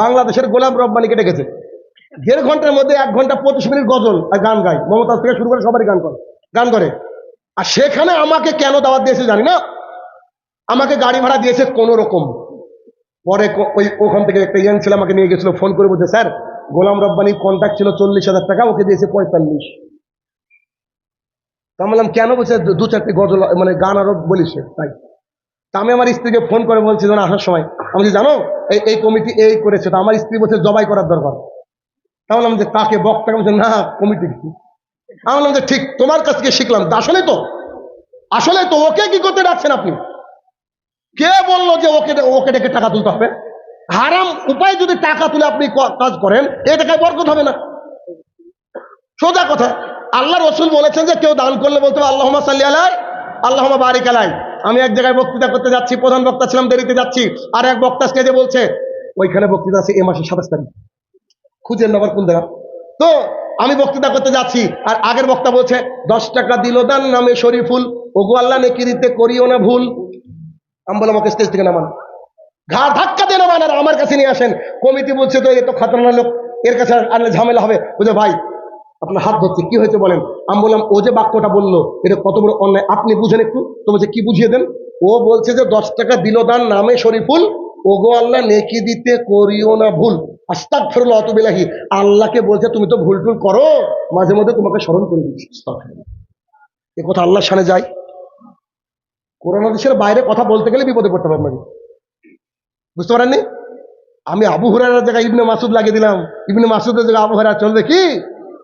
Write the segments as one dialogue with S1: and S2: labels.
S1: বাংলাদেশের গোলাম রব্বানিকে ডেকেছে দেড় ঘণ্টার মধ্যে এক ঘণ্টা পঁচিশ মিনিট গজল আর গান গায়। মমতাজ থেকে শুরু করে সবারই গান করে গান করে। আর সেখানে আমাকে কেন দাওয়াত দিয়েছে জানি না? আমাকে গাড়ি ভাড়া দিয়েছে কোনো রকম। পরে ওই ওখান থেকে একটা ইয়াং ছেলে আমাকে নিয়ে গেছিল ফোন করে বলছে, স্যার, গোলাম রব্বানির কন্ট্যাক্ট ছিল চল্লিশ হাজার টাকা, ওকে দিয়েছে পঁয়তাল্লিশ। তা বললাম, কেন বলছে দু চারটি গজল মানে গান আরও বলিস তাই। তা আমি আমার স্ত্রীকে ফোন করে বলছি যখন আসার সময়। আমি বলছি, জানো এই এই কমিটি এই করেছে তো আমার স্ত্রী বলছে জবাই করার দরকার। তা বললাম যে কাকে বক্তাকে বলছে না কমিটি কি আমি বললাম যে ঠিক তোমার কাছ থেকে শিখলাম। আসলে তো আসলে তো ওকে কি করতে ডাকছেন আপনি? কে বলল যে ওকে ওকে ডেকে টাকা তুলতে হবে? হারাম উপায় যদি টাকা তুলে আপনি কাজ করেন এই টাকায় বরকত হবে না। সোজা কথা আল্লাহ রসুল বলেছেন যে কেউ দান করলে বলতে হবে আল্লাহ সাল্লি আলাই আল্লাহ বারিক আলাই। আমি এক জায়গায় বক্তৃতা করতে যাচ্ছি, প্রধান বক্তা ছিলাম, দেরিতে যাচ্ছি, আর এক বক্তা স্টেজে বলছে, ওইখানে বক্তৃতা আছে, এ মাসের সাতাশ তারিখ। খুঁজেন আবার কোন জায়গা? তো আমি বক্তৃতা করতে যাচ্ছি, আর আগের বক্তা বলছে, দশ টাকা দিল দান, নামে শরীফুল ওগো আল্লাহ নেকি দিতে করিও না ভুল। আমি বললাম, আমাকে স্টেজ থেকে নামান। ঘাড় ধাক্কা দিয়ে নামান, আর আমার কাছে নিয়ে আসেন। কমিটি বলছে, তো এ তো খাতরনাক লোক, এর কাছে আনলে ঝামেলা হবে। বুঝে ভাই আপনার হাত ধরছে, কি হয়েছে বলেন? আমি বললাম, ও যে বাক্যটা বলল, এটা কত বড় অন্যায়। আপনি বুঝেন একটু তো বলছে কি বুঝিয়ে দেন? ও বলছে যে, দশ টাকা দিল দান নামে শরীফুল, ওগো আল্লাহ নেকি দিতে করিও না ভুল। আস্তাক ফেরল অত বেলাহি আল্লাহকে বলছে, তুমি তো ভুল টুল করো, মাঝে মধ্যে তোমাকে স্মরণ করে দিচ্ছি। এ কথা আল্লাহর সামনে যায়। করোনা দেশের বাইরে কথা বলতে গেলে বিপদে পড়তে পারবেন আপনাকে বুঝতে পারেননি? আমি আবু হুরার জায়গায় ইবনে মাসুদ লাগিয়ে দিলাম। ইবনে মাসুদের জায়গায় আবু হুরারা চলবে কি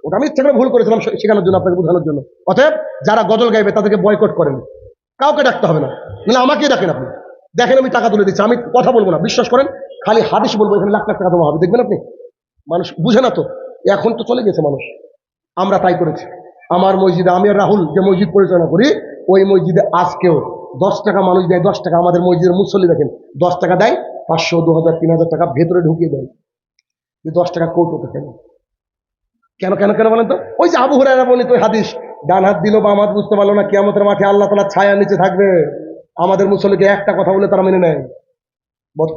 S1: ওটা আমি করে ভুল করেছিলাম শেখানোর জন্য আপনাকে বোঝানোর জন্য। অতএব যারা গজল গাইবে তাদেরকে বয়কট করেন। কাউকে ডাকতে হবে না। নাহলে আমাকেই ডাকেন আপনি। দেখেন আমি টাকা তুলে দিচ্ছি। আমি কথা বলব না। বিশ্বাস করেন, খালি হাদিস বলব, এখানে লাখ লাখ টাকা দেওয়া হবে। দেখবেন আপনি? মানুষ বুঝে না তো। এখন তো চলে গেছে মানুষ। আমরা তাই করেছি। আমার মসজিদে, আমি আর রাহুল যে মসজিদ পরিচালনা করি, ওই মসজিদে আজকেও দশ টাকা মানুষ দেয়, দশ টাকা। আমাদের মসজিদের মুসল্লি দেখেন, দশ টাকা দেয়, পাঁচশো, দু হাজার, তিন হাজার টাকা ভেতরে ঢুকিয়ে দেয়। যে দশ টাকা কৌটোতে কেন? কেন কেন কেন বলেন তো? ওই যে আবু হুরায়রা বলি তো, হাদিস, ডান হাত দিল বা আমার বুঝতে পারল না, কিয়ামতের মাঠে আল্লাহ তালা ছায়া নিচে থাকবে। আমাদের মুসল্লিকে একটা কথা বলে তারা মেনে নেয়।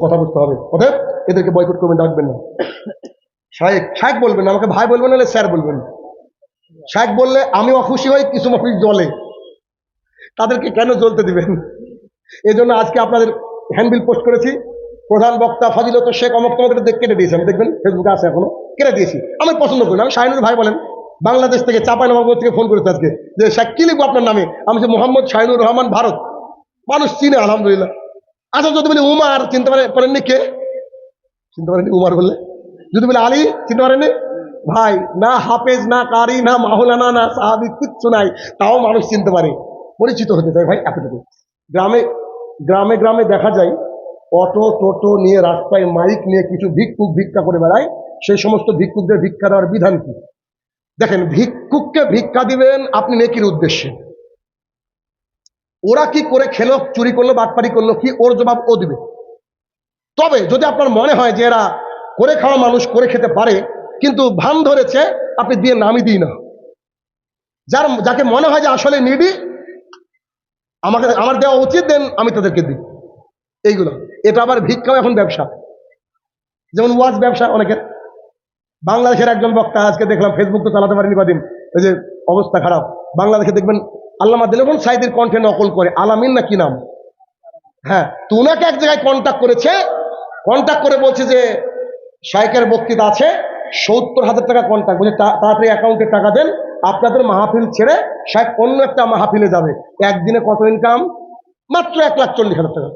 S1: কথা বুঝতে হবে। অতএব এদেরকে বয়কট করবেন, ডাকবেন না। শাহেক শাহেক বলবেন না, আমাকে ভাই বলবেন নাহলে স্যার বলবেন। শাহেক বললে আমি অখুশি হই, কিছু মানুষ জলে তাদেরকে কেন জ্বলতে দিবেন? এই আজকে আপনাদের হ্যান্ডবিল পোস্ট করেছি। প্রধান বক্তা ফাজিলত শেখ অমক তোমাকে কেটে দিয়েছি। আমি দেখবেন ফেসবুকে আছে এখনও। কেটে দিয়েছি। আমি পছন্দ করি আমি শাহিনুর ভাই বলেন, বাংলাদেশ থেকে চাপাইনবাবগঞ্জ থেকে ফোন করেছে আজকে। যে শেখ কি লিখব আপনার নামে? আমি যে মোহাম্মদ শাহিনুর রহমান ভারত। মানুষ চিনে, আলহামদুলিল্লাহ। আচ্ছা যদি বলি উমার, চিনতে পারে পারেননি কে? চিনতে পারেননি উমার বললে? যদি বলে আলী, চিনতে পারেননি? ভাই, না হাফেজ, না কারি, না মাহুলানা না সাহাবি, কিচ্ছু নাই। তাও মানুষ চিনতে পারে। পরিচিত হতে চায় ভাই এতটুকু। গ্রামে গ্রামে গ্রামে দেখা যায় অটো, টোটো নিয়ে রাস্তায় মাইক নিয়ে কিছু ভিক্ষুক ভিক্ষা করে বেড়ায়, সেই সমস্ত ভিক্ষুকদের ভিক্ষা দেওয়ার বিধান কি? দেখেন, ভিক্ষুককে ভিক্ষা দিবেন আপনি নেকির উদ্দেশ্যে। ওরা কি করে খেলো, চুরি করল, বাটপারি করল, কি ওর জবাব ও দিবে? তবে যদি আপনার মনে হয় যে এরা করে খাওয়া মানুষ, করে খেতে পারে, কিন্তু ভান ধরেছে, আপনি দিয়ে নামই দিই না। যার, যাকে মনে হয় যে আসলে নিবি, আমাকে, আমার দেওয়া উচিত, দেন আমি তাদেরকে দিই। এইগুলো। এটা আবার ভিক্ষাও এখন ব্যবসা। যেমন ওয়াজ ব্যবসা অনেকের। বাংলাদেশের একজন বক্তা আজকে দেখলাম ফেসবুক তো চালাতে পারেনি কদিন। ওই যে অবস্থা খারাপ। বাংলাদেশে দেখবেন, আল্লামা দিলবন সাইদের কণ্ঠে নকল করে। আলামিন না কি নাম? হ্যাঁ তো ওনাকে এক জায়গায় কন্ট্যাক্ট করেছে। কন্ট্যাক্ট করে বলছে যে শাইকের বক্তৃতা আছে, সত্তর হাজার টাকা কন্ট্যাক্ট বলছে তাড়াতাড়ি অ্যাকাউন্টে টাকা দেন, আপনাদের মাহফিল ছেড়ে শাইক অন্য একটা মাহফিলে যাবে। একদিনে কত ইনকাম মাত্র এক লাখ চল্লিশ হাজার টাকা।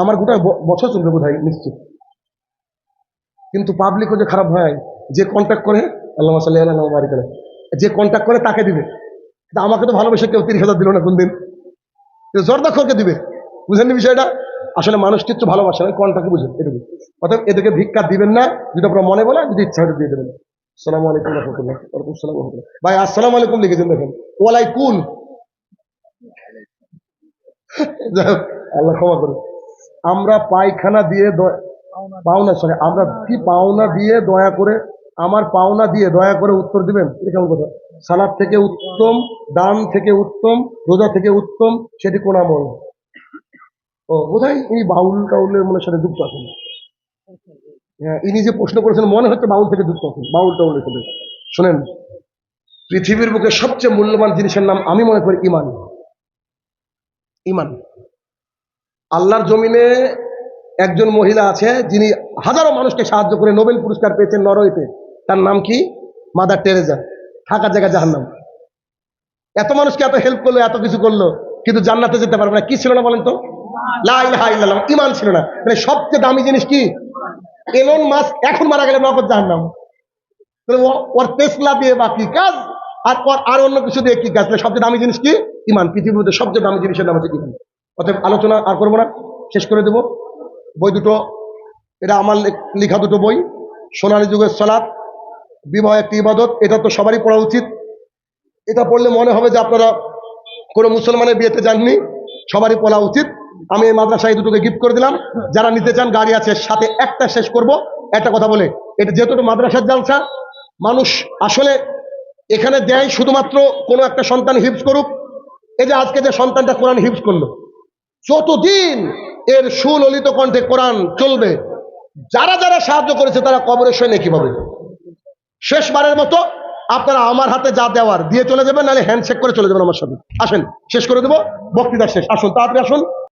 S1: আমার গোটা বছর চলবে বোধ হয় নিশ্চিত। কিন্তু পাবলিক যে খারাপ হয়, যে কন্ট্যাক্ট করে আল্লাহ সাল্লাহ আল্লাহ বাড়ি করে যে কন্ট্যাক্ট করে, তাকে দিবে। কিন্তু আমাকে তো ভালোবেসে কেউ তিরিশ হাজার দিল না কোনদিন। জর্দাখরকে দিবে। বুঝেননি বিষয়টা? আসলে মানুষ কিচ্ছু ভালোবাসে না কন্ট্যাক্ট বুঝেন, এটুকু। অতএব এদেরকে ভিক্ষা দিবেন না, যদি আপনার মনে বলে যদি ইচ্ছা দিয়ে দেবেন। সালাম আলাইকুম রহমতুল্লাহ। সালাম রহমতুল্লাহ। ভাই, আসসালাম আলাইকুম লিখেছেন দেখেন। ওয়ালাইকুম। আল্লাহ ক্ষমা করুন। আমরা পায়খানা দিয়ে পাওনা সরি আমরা কি পাওনা দিয়ে দয়া করে আমার পাওনা দিয়ে দয়া করে উত্তর দিবেন? এটা কেমন কথা? সালাদ থেকে উত্তম দান থেকে উত্তম রোজা থেকে উত্তম সেটি কোন আমল? ও বোধহয় ইনি বাউল টাউলের মনে সাথে যুক্ত আছেন। হ্যাঁ, ইনি যে প্রশ্ন করেছেন মনে হচ্ছে বাউল থেকে যুক্ত আছেন বাউল টাউলের সাথে। শোনেন পৃথিবীর বুকে সবচেয়ে মূল্যবান জিনিসের নাম আমি মনে করি ইমান। ইমান। আল্লাহর জমিনে একজন মহিলা আছে, যিনি হাজারো মানুষকে সাহায্য করে নোবেল পুরস্কার পেয়েছেন নরওয়েতে। তার নাম কি? মাদার টেরেজা থাকার জায়গা জাহান্নাম। এত মানুষকে এত হেল্প করল, এত কিছু করল, কিন্তু জান্নাতে যেতে পারবে না। কি ছিল না বলেন তো? ইমান ছিল না। মানে সবচেয়ে দামি জিনিস কি? এলন মাস এখন মারা গেলে নগদ জাহান্নাম। ওর টেসলা দিয়ে বাকি কাজ? আর আর অন্য কিছু দিয়ে কি কাজ? সবচেয়ে দামি জিনিস কি? ইমান পৃথিবীর মধ্যে সবচেয়ে দামি জিনিসের নাম হচ্ছে ইমান অতএব আলোচনা আর করব না, শেষ করে দেব। বই দুটো, এটা আমার লেখ- দুটো বই, সোনালী যুগের সলাৎ বিবাহ একটি ইবাদত, এটা তো সবারই পড়া উচিত। এটা পড়লে মনে হবে যে আপনারা কোনো মুসলমানের বিয়েতে যাননি, সবারই পড়া উচিত। আমি এই মাদ্রাসায় দুটোকে গিফট করে দিলাম। যারা নিতে চান, গাড়ি আছে, সাথে একটা শেষ করব। একটা কথা বলে, এটা যেহেতু মাদ্রাসার জালসা, মানুষ আসলে এখানে দেয় শুধুমাত্র কোনো একটা সন্তান হিপস করুক। এই যে আজকে যে সন্তানটা কোরআন হিপস করল যতদিন এর সুললিত কণ্ঠে কোরআন চলবে, যারা যারা সাহায্য করেছে তারা কবরের সৈন্য কীভাবে? শেষবারের মতো আপনারা আমার হাতে যা দেওয়ার, দিয়ে চলে যাবেন, নাহলে হ্যান্ডশেক করে চলে যাবেন আমার সাথে। আসেন, শেষ করে দেবো, বক্তৃতা শেষ। আসুন, তাড়াতাড়ি আসুন।